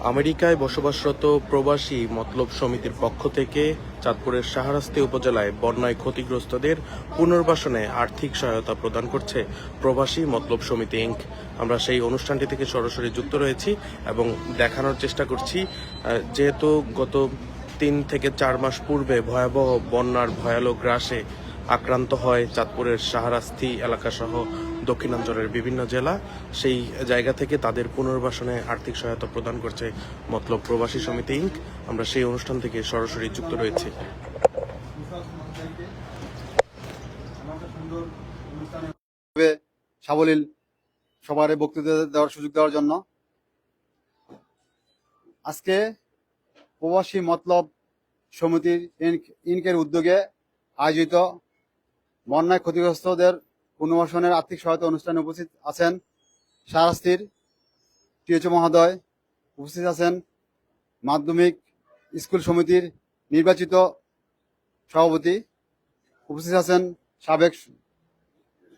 আমেরিকায় বসবাসরত প্রবাসী মতলব সমিতির পক্ষ থেকে চাঁদপুরের শাহরাস্তি উপজেলায় বন্যায় ক্ষতিগ্রস্তদের পুনর্বাসনে আর্থিক সহায়তা প্রদান করছে প্রবাসী মতলব সমিতি ইঙ্ক আমরা সেই অনুষ্ঠানটি থেকে সরাসরি যুক্ত রয়েছি এবং দেখানোর চেষ্টা করছি যেহেতু গত তিন থেকে চার মাস পূর্বে ভয়াবহ বন্যার ভয়ালো গ্রাসে আক্রান্ত হয় চাঁদপুরের শাহরাস্তি এলাকাসহ দক্ষিণাঞ্চলের বিভিন্ন জেলা। সেই জায়গা থেকে তাদের পুনর্বাসনে আর্থিক সহায়তা প্রদান করছে মতলব প্রবাসী সমিতি ইঙ্ক আমরা সেই অনুষ্ঠান থেকে সরাসরি যুক্ত রয়েছি। সাবলীল সবার বক্তৃতা দেওয়ার সুযোগ দেওয়ার জন্য আজকে প্রবাসী মতলব সমিতির ইনক- ইনকের উদ্যোগে আয়োজিত বন্যায় ক্ষতিগ্রস্তদের পুনর্বাসনের আর্থিক সহায়তা অনুষ্ঠানে উপস্থিত আছেন শাহরাস্তির টিএচও মহোদয়, উপস্থিত আছেন মাধ্যমিক স্কুল সমিতির নির্বাচিত সভাপতি, উপস্থিত আছেন সাবেক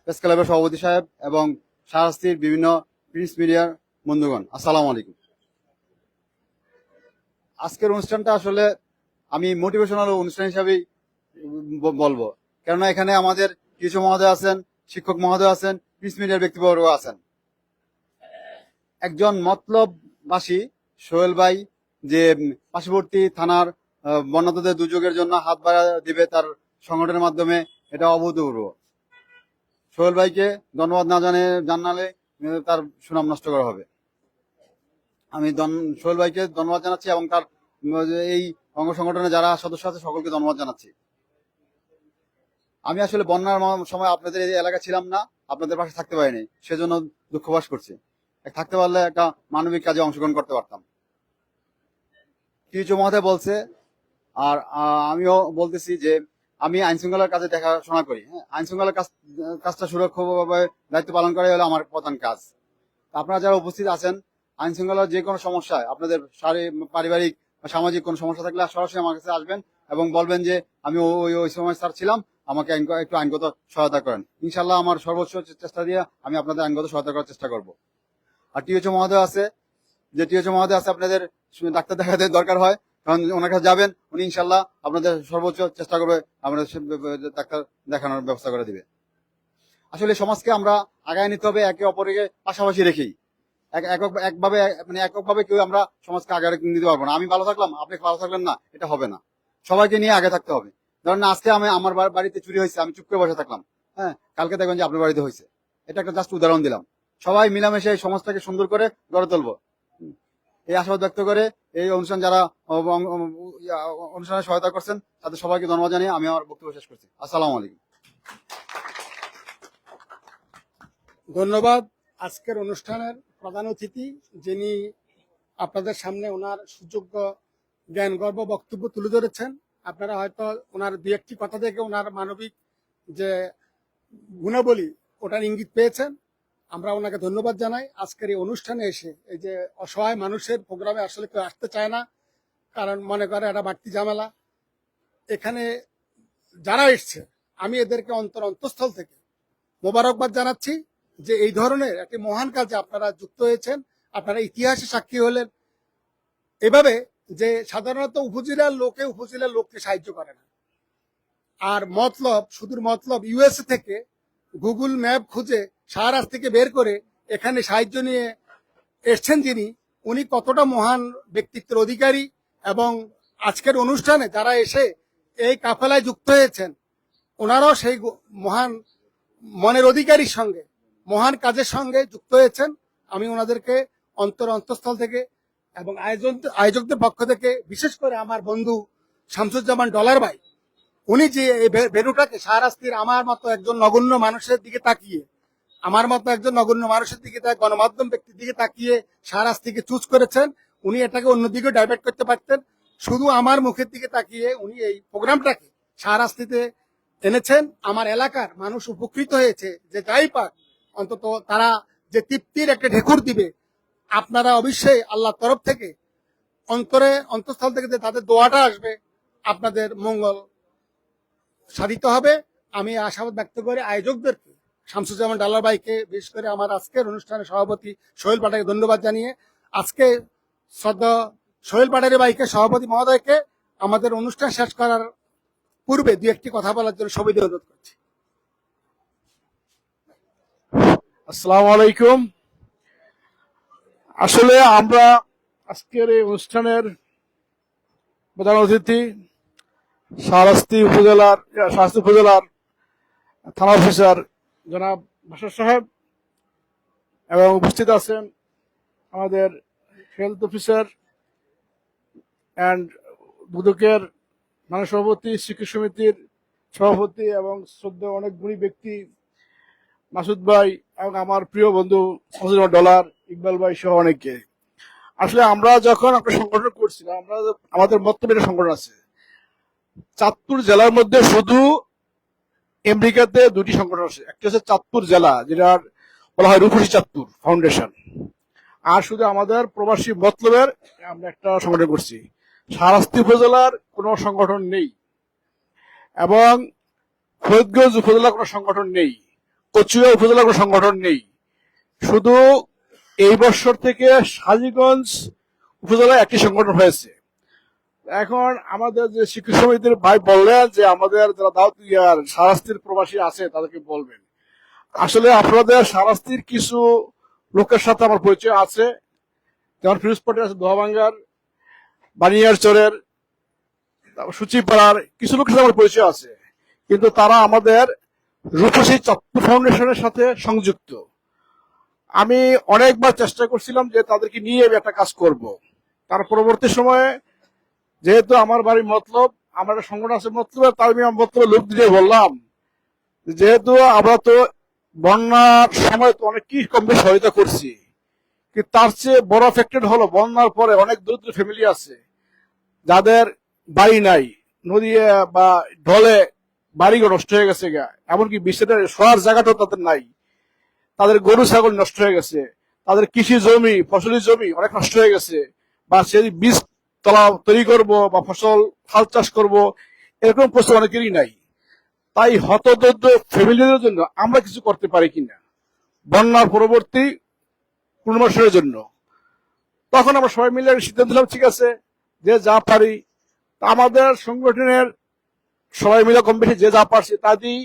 প্রেস ক্লাবের সভাপতি সাহেব এবং শাহরাস্তির বিভিন্ন প্রিন্স মিডিয়ার বন্ধুগণ। আসসালামু আলাইকুম। আজকের অনুষ্ঠানটা আসলে আমি মোটিভেশনাল অনুষ্ঠান হিসাবেই বলব। কেননা এখানে আমাদের কিছু মহোদয় আছেন, শিক্ষক মহোদয় আছেন প্রিন্স মিডিয়ার ব্যক্তিবর্গ আছেন। একজন মতলববাসী সোহেল ভাই, যে পার্শ্ববর্তী থানার বন্যাতদের দুর্যোগের জন্য হাত বাড়া দিবে তার সংগঠনের মাধ্যমে, এটা অভূতপূর্ব। সোহেল ভাইকে ধন্যবাদ না জানে জানালে তার সুনাম নষ্ট করা হবে। আমি সোহেল ভাইকে ধন্যবাদ জানাচ্ছি এবং তার এই অঙ্গ সংগঠনে যারা সদস্য আছে, সকলকে ধন্যবাদ জানাচ্ছি। আমি আসলে বন্যার সময় আপনাদের এই এলাকা ছিলাম না, আপনাদের পাশে থাকতে পারিনি, সেজন্য দুঃখ করছি। থাকতে পারলে একটা মানবিক কাজে অংশগ্রহণ করতে পারতাম। কিছু মহোদয় বলছে, আর আমিও বলতেছি যে, আমি আইন শৃঙ্খলার কাজে দেখাশোনা করি হ্যাঁ? আইন শৃঙ্খলার কাজ, কাজটা সুরক্ষাভাবে দায়িত্ব পালন করাই হলো আমার প্রধান কাজ। আপনারা যারা উপস্থিত আছেন, আইন শৃঙ্খলার যে কোনো সমস্যায়, আপনাদের পারিবারিক সামাজিক কোনো সমস্যা থাকলে সরাসরি আমার কাছে আসবেন এবং বলবেন যে, আমি ওই ওই সময় স্যার ছিলাম আমাকে একটু আইনগত সহায়তা করেন। ইনশাল্লাহ আমার সর্বোচ্চ চেষ্টা দিয়ে আমি আপনাদের আইনগত সহায়তা করার চেষ্টা করব। আর টিএচও মহোদয় আছে। যে টিএচও মহোদয় আছে, আপনাদের ডাক্তার দেখাতে দরকার হয়, কারণ ওনার কাছে যাবেন, উনি ইনশাল্লাহ আপনাদের সর্বোচ্চ চেষ্টা করবে, আপনাদের ডাক্তার দেখানোর ব্যবস্থা করে দিবে। আসলে সমাজকে আমরা আগায় নিতে হবে, একে অপরকে পাশাপাশি রেখেই। এক- একভাবে মানে এককভাবে কেউ আমরা সমাজকে আগে নিতে পারব না। আমি ভালো থাকলাম, আপনি ভালো থাকলেন না, এটা হবে না। সবাইকে নিয়ে আগে থাকতে হবে। ধরেন আজকে আমি আমার বাড়িতে চুরি হয়েছে, আমি চুপ করে বসে থাকলাম। হ্যাঁ কালকে দেখবেন যে আপনার বাড়িতে হয়েছে। এটা একটা জাস্ট উদাহরণ দিলাম। সবাই মিলামিশে এই সমাজটাকে সুন্দর করে গড়ে তুলবো। এই আশাবাদ ব্যক্ত করে এই অনুষ্ঠান যারা অনুষ্ঠানে সহায়তা করছেন, তাদের সবাইকে ধন্যবাদ জানিয়ে আমি আমার বক্তব্য শেষ করছি। আসসালামু আলাইকুম। ধন্যবাদ। আজকের অনুষ্ঠানের প্রধান অতিথি, যিনি আপনাদের সামনে ওনার সুযোগ্য জ্ঞান গর্ব বক্তব্য তুলে ধরেছেন আপনারা হয়তো ওনার দু একটি কথা থেকে ওনার মানবিক যে গুণাবলী, ওটার ইঙ্গিত পেয়েছেন। আমরা ওনাকে ধন্যবাদ জানাই। আজকের এই অনুষ্ঠানে এসে এই যে অসহায় মানুষের প্রোগ্রামে আসলে কেউ আসতে চায় না, কারণ মনে করে একটা বাড়তি ঝামেলা। এখানে যারা এসছে, আমি এদেরকে অন্তর অন্তঃস্থল থেকে মোবারকবাদ জানাচ্ছি যে এই ধরনের একটি মহান কাজে আপনারা যুক্ত হয়েছেন, আপনারা ইতিহাসে সাক্ষী হলেন। এভাবে যে সাধারণত উপজেলার লোকে উপজেলার লোককে সাহায্য করে না। আর মতলব, সুদূর মতলব ইউএসএ থেকে গুগল ম্যাপ খুঁজে সাহারাজ থেকে বের করে এখানে সাহায্য নিয়ে এসছেন যিনি, উনি কতটা মহান ব্যক্তিত্বের অধিকারী এবং আজকের অনুষ্ঠানে যারা এসে এই কাফেলায় যুক্ত হয়েছেন, ওনারাও সেই মহান মনের অধিকারীর সঙ্গে, মহান কাজের সঙ্গে যুক্ত হয়েছেন। আমি ওনাদেরকে অন্তর অন্তঃস্থল থেকে এবং আয়োজন আয়োজকদের পক্ষ থেকে, বিশেষ করে আমার বন্ধু শামসুজ্জামান ডলার ভাই, উনি যে এই ভে- ভেন্যুটাকে সারাস্তির আমার মতো একজন নগণ্য মানুষের দিকে তাকিয়ে, আমার মতো একজন নগণ্য মানুষের দিকে গণমাধ্যম ব্যক্তির দিকে তাকিয়ে সারাস্তিকে চুজ করেছেন, উনি এটাকে অন্যদিকে ডাইভার্ট করতে পারতেন। শুধু আমার মুখের দিকে তাকিয়ে উনি এই প্রোগ্রামটাকে সারাস্তিতে এনেছেন। আমার এলাকার মানুষ উপকৃত হয়েছে, যে যাই পাক, অন্তত তারা যে তৃপ্তির একটা ঢেকুর দিবে আপনারা অবশ্যই আল্লাহর তরফ থেকে অন্তরে, অন্তঃস্থল থেকে যে তাদের দোয়াটা আসবে, আপনাদের মঙ্গল সাধিত হবে। আমি আশাবাদ ব্যক্ত করে আয়োজকদেরকে, শামসুজ্জামান ডাল্লার ভাইকে, বিশেষ করে আমার আজকের অনুষ্ঠানের সভাপতি সোহেল পাঠাকে ধন্যবাদ জানিয়ে, আজকে শ্রদ্ধা সোহেল পাটারি বাইকে সভাপতি মহোদয়কে আমাদের অনুষ্ঠান শেষ করার পূর্বে দু একটি কথা বলার জন্য সবাই অনুরোধ করছি। আসসালামু আলাইকুম। আসলে আমরা আজকের এই অনুষ্ঠানের প্রধান অতিথি শাহরাস্তি উপজেলার শাহরাস্তি উপজেলার থানা অফিসার জনাব ভাসার সাহেব এবং উপস্থিত আছেন আমাদের হেলথ অফিসার অ্যান্ড দুদকের মানব সভাপতি শিক্ষক সমিতির সভাপতি এবং শ্রদ্ধা অনেক গুণী ব্যক্তি মাসুদ ভাই এবং আমার প্রিয় বন্ধু ডলার ইকবাল ভাই সহ অনেকে আসলে আমরা যখন একটা সংগঠন করছিলাম, আমরা আমাদের বর্তমানে সংগঠন আছে। চাঁদপুর জেলার মধ্যে শুধু আমেরিকাতে দুটি সংগঠন আছে। একটি হচ্ছে চাঁদপুর জেলা, যেটার বলা হয় রূপসী চাঁদপুর ফাউন্ডেশন। আর শুধু আমাদের প্রবাসী মতলবের আমরা একটা সংগঠন করছি। সারাস্তি উপজেলার কোনো সংগঠন নেই। এবং ফরিদগঞ্জ উপজেলার কোনো সংগঠন নেই। কচুয়া উপজেলার কোনো সংগঠন নেই। শুধু এই বছর থেকে সাজিগঞ্জ উপজেলায় একটি সংগঠন হয়েছে। এখন আমাদের যে শিক্ষক সমিতির ভাই বললেন যে আমাদের যারা ইয়ার সারাস্তির প্রবাসী আছে, তাদেরকে বলবেন। আসলে আপনাদের সারাস্তির কিছু লোকের সাথে আমার পরিচয় আছে। যেমন ফিরোজ পটেল আছে দোহাবাঙ্গার বানিয়ার চরের সূচিপাড়ার কিছু লোকের সাথে আমার পরিচয় আছে। কিন্তু তারা আমাদের রূপসী চত্বর ফাউন্ডেশনের সাথে সংযুক্ত। আমি অনেকবার চেষ্টা করছিলাম যে তাদেরকে নিয়ে আমি একটা কাজ করব। তার পরবর্তী সময়ে যেহেতু আমার বাড়ি মতলব, আমার সংগঠন আছে মতলব তার আমি আমার মতলব লোক দিয়ে বললাম যেহেতু আমরা তো বন্যার সময় তো অনেক কি কম বেশি সহায়তা করছি কিন্তু তার চেয়ে বড় এফেক্টেড হলো বন্যার পরে অনেক দরিদ্র ফ্যামিলি আছে, যাদের বাড়ি নাই, নদী বা ঢলে বাড়িঘর নষ্ট হয়ে গেছে গা। এমনকি বিশ্বের শোয়ার জায়গাটাও তাদের নাই। তাদের গরু, ছাগল নষ্ট হয়ে গেছে। তাদের কৃষি জমি, ফসলি জমি অনেক নষ্ট হয়ে গেছে। বা সেই বীজ তলা তৈরি করব বা ফসল, হাল চাষ করব, এরকম প্রশ্ন অনেকেরই নাই। তাই হতদরিদ্র ফ্যামিলিদের জন্য আমরা কিছু করতে পারি কিনা? বন্যার পরবর্তী পুনর্বাসনের জন্য। তখন আমরা সবাই মিলে সিদ্ধান্ত নিলাম, ঠিক আছে, যে যা পারি আমাদের সংগঠনের সবাই মিলে কম বেশি যে যা পারছি তা দিয়েই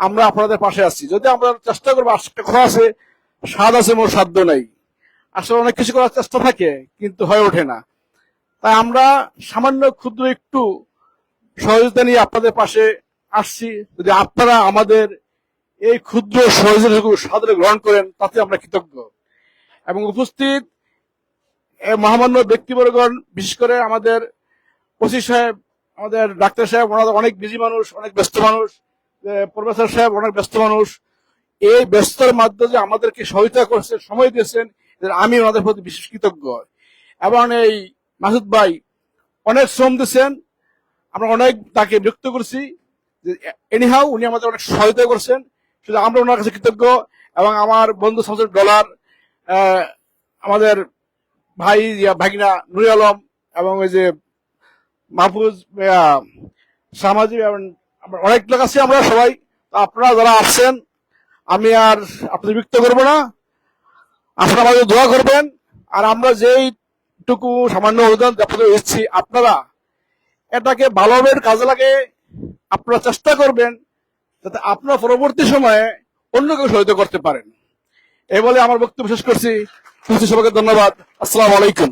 আমরা আপনাদের পাশে আসছি যদি আমরা চেষ্টা করব একটা কথা আছে, স্বাদ আছে মোর সাধ্য নাই। আসলে অনেক কিছু করার চেষ্টা থাকে, কিন্তু হয়ে ওঠে না। তাই আমরা সামান্য ক্ষুদ্র একটু সহযোগিতা নিয়ে আপনাদের পাশে আসছি। যদি আপনারা আমাদের এই ক্ষুদ্র সহযোগিতা সাদরে গ্রহণ করেন, তাতে আমরা কৃতজ্ঞ। এবং উপস্থিত মহামান্য ব্যক্তিবর্গণ বিশেষ করে আমাদের ওসি সাহেব আমাদের ডাক্তার সাহেব ওনারা অনেক বিজি মানুষ, অনেক ব্যস্ত মানুষ প্রফেসর সাহেব অনেক ব্যস্ত মানুষ। এই ব্যস্ততার মাধ্যমে আমাদেরকে সহায়তা করছেন, সময় দিয়েছেন আমি ওনাদের প্রতি বিশেষ কৃতজ্ঞ। এবং এই মাসুদ ভাই অনেক শ্রম দিয়েছেন, আমরা অনেক তাকে বিরক্ত করছি এনিহাও উনি আমাদের অনেক সহায়তা করছেন, শুধু আমরা ওনার কাছে কৃতজ্ঞ। এবং আমার বন্ধু সমাজের ডলার আমাদের ভাই ভাগিনা নুরি আলম এবং ওই যে মাহফুজ সামাজিক অনেক লোক আছি আমরা সবাই। আপনারা যারা আসছেন আমি আর আপনাদের বিরক্ত করব না। আপনারা আমাদের দোয়া করবেন। আর আমরা যেইটুকু সামান্য অনুদান আপনাদের দিচ্ছি আপনারা এটাকে ভালোভাবে কাজে লাগে আপনারা চেষ্টা করবেন যাতে আপনার পরবর্তী সময়ে অন্য কেউ সহায়তা করতে পারেন। এই বলে আমার বক্তব্য শেষ করছি। সবাইকে ধন্যবাদ। আসসালামু আলাইকুম।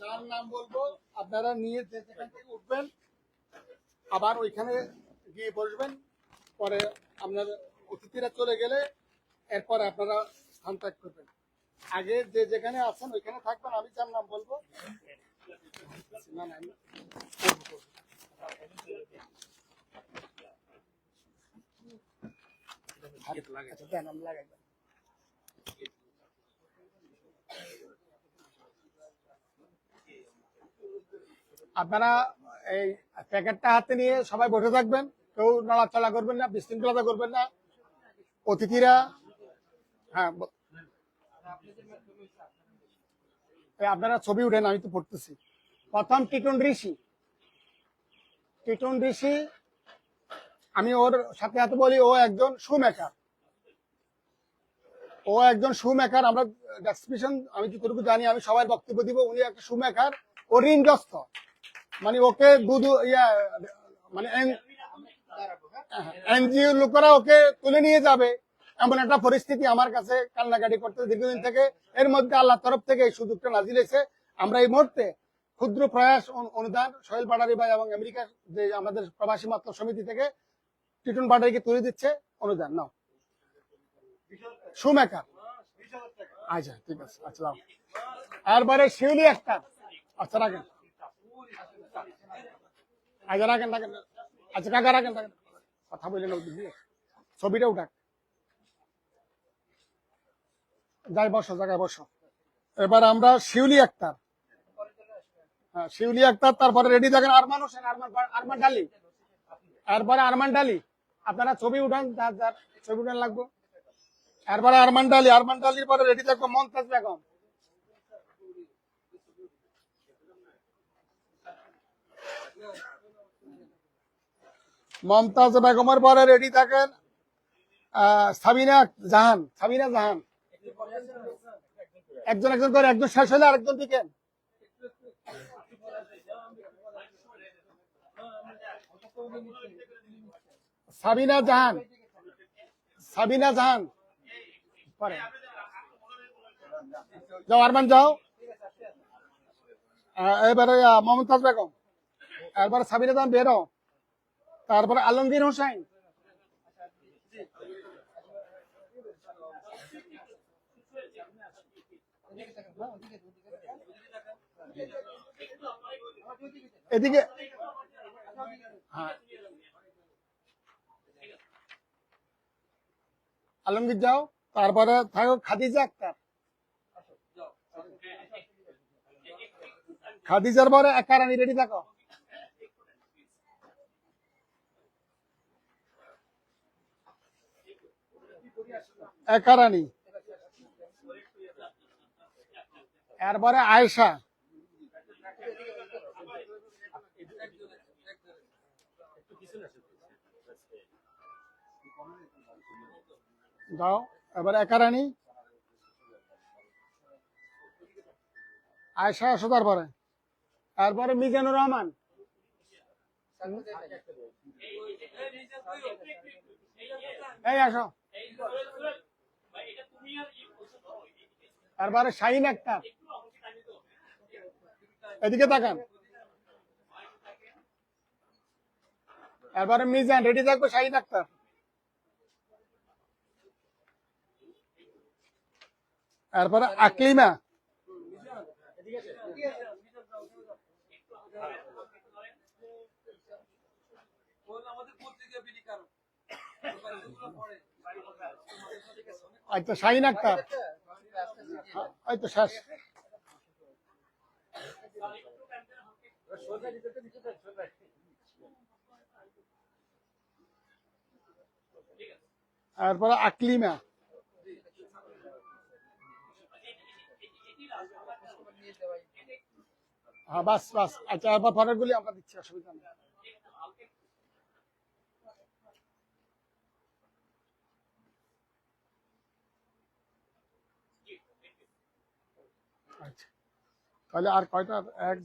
যার নাম বলব আপনারা নিয়ে যে যেখান থেকে উঠবেন আবার ওইখানে গিয়ে বসবেন পরে আপনার অতিথিরা চলে গেলে এরপরে আপনারা স্থান ত্যাগ করবেন। আগে যে যেখানে আছেন ওইখানে থাকবেন আমি যার নাম বলব। না না আমি- আচ্ছা, লাগাই। আপনারা এই প্যাকেটটা হাতে নিয়ে সবাই বসে থাকবেন, কেউ নড়াচড়া করবেন না, বিশৃঙ্খলতা করবেন না। অতিথিরা হ্যাঁ আপনারা ছবি উঠেন, আমি তো পড়তেছি। প্রথম টিটন ঋষি। টিটন ঋষি, আমি ওর সাথে সাথে বলি, ও একজন শু মেকার ও একজন শু মেকার আমরা ডেসক্রিপশন আমি যতটুকু জানি, আমি সবাই বক্তব্য দিব, উনি একটা শু মেকার ও ঋণগ্রস্ত। মানে ওকে দুধ ইয়া মানে এনজিও লোকেরা ওকে তুলে নিয়ে যাবে। এমন একটা পরিস্থিতি আমার কাছে কান্নাকাটি করতে দীর্ঘদিন থেকে এর মধ্যে আল্লাহ তরফ থেকে এই সুযোগটা নাজিল হয়েছে। আমরা এই মুহূর্তে ক্ষুদ্র প্রয়াস অনুদান সোহেল পাটারি ভাই এবং আমেরিকা যে আমাদের প্রবাসী মাত্র সমিতি থেকে টিটন পাটারিকে তুলে দিচ্ছে। অনুদান, নাও। সুমেকার। আচ্ছা ঠিক আছে আচ্ছা দাও এরপরে শিউলি একটা। আচ্ছা রাখেন। আচ্ছা রাখেন রাখেন। আচ্ছা কাকা রাখেন কথা ওদিক ছবিটা উঠাক। যাই বসো, জায়গায় বসো। এবার আমরা শিউলি আক্তার। হ্যাঁ শিউলি আক্তার, তারপরে রেডি থাকেন আরমান হোসেন, আরমান আরমান ডালি। এরপরে আরমান ডালি। আপনারা ছবি উঠান যার যার ছবি উঠান লাগবো। এরপরে আরমান ডালি, আরমান ডালির পরে রেডি থাকব মমতাজ বেগম। মমতাজ বেগমের পরে রেডি থাকেন সাবিনা জাহান সাবিনা জাহান। একজন একজন করে, একজন শেষ হলে আরেকজন দিকেন সাবিনা জাহান সাবিনা জাহান। পরে। যাও, আরমান, যাও। এবারে মমতাজ বেগম। এরপরে সাবিনা জাহান বেরো। তারপরে আলমগীর হোসেন। এদিকে হ্যাঁ। আলমগীর যাও, তারপরে থাকো খাদিজা আক্তার। খাদিজার পরে একা রানী রেডি থাকো। একা রানী এরপরে আয়েশা। যাও এবারে একা রানী আয়সা আসো তারপরে। তারপরে মিজানুর রহমান। এই, আসো। তারপরে শাহিন আক্তার। এদিকে তাকান। এরপরে মিজান রেডি থাকব শাহিন আক্তার। তারপরে আকলিমা। আচ্ছা শাহিন আক্তার। তো শেষ তারপরে আকলিমা। হ্যাঁ বাস বাস। আচ্ছা এরপর পরের গুলি আমরা দিচ্ছি, অসুবিধা নেই। আচ্ছা। তাহলে আর কয়টা? এক